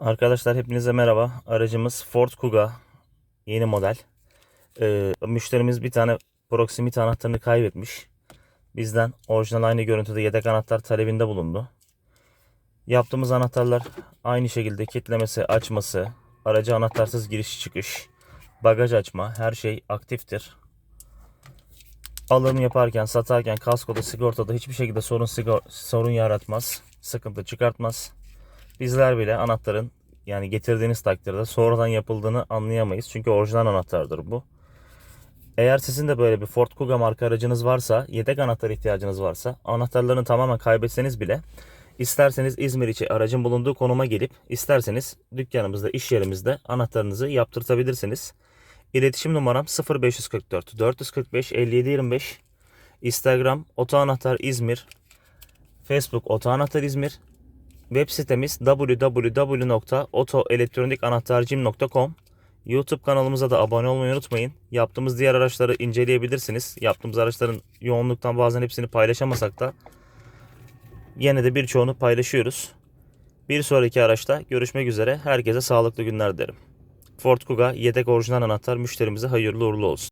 Arkadaşlar hepinize merhaba. Aracımız Ford Kuga. Yeni model. Ee, müşterimiz bir tane proximity anahtarını kaybetmiş. Bizden orijinal aynı görüntüde yedek anahtar talebinde bulundu. Yaptığımız anahtarlar aynı şekilde kilitlemesi, açması, aracı anahtarsız giriş çıkış, bagaj açma her şey aktiftir. Alım yaparken, satarken, kaskoda, sigortada hiçbir şekilde sorun sigor- sorun yaratmaz. Sıkıntı çıkartmaz. Bizler bile anahtarın yani getirdiğiniz takdirde sonradan yapıldığını anlayamayız. Çünkü orijinal anahtardır bu. Eğer sizin de böyle bir Ford Kuga marka aracınız varsa, yedek anahtar ihtiyacınız varsa, anahtarlarını tamamen kaybetseniz bile isterseniz İzmir içi aracın bulunduğu konuma gelip isterseniz dükkanımızda, iş yerimizde anahtarınızı yaptırtabilirsiniz. İletişim numaram 0544 445 57 25. Instagram Oto Anahtar İzmir. Facebook Oto Anahtar İzmir. Web sitemiz www.otoelektronikanahtarcim.com YouTube kanalımıza da abone olmayı unutmayın. Yaptığımız diğer araçları inceleyebilirsiniz. Yaptığımız araçların yoğunluktan bazen hepsini paylaşamasak da yine de birçoğunu paylaşıyoruz. Bir sonraki araçta görüşmek üzere. Herkese sağlıklı günler derim. Ford Kuga yedek orijinal anahtar müşterimize hayırlı uğurlu olsun.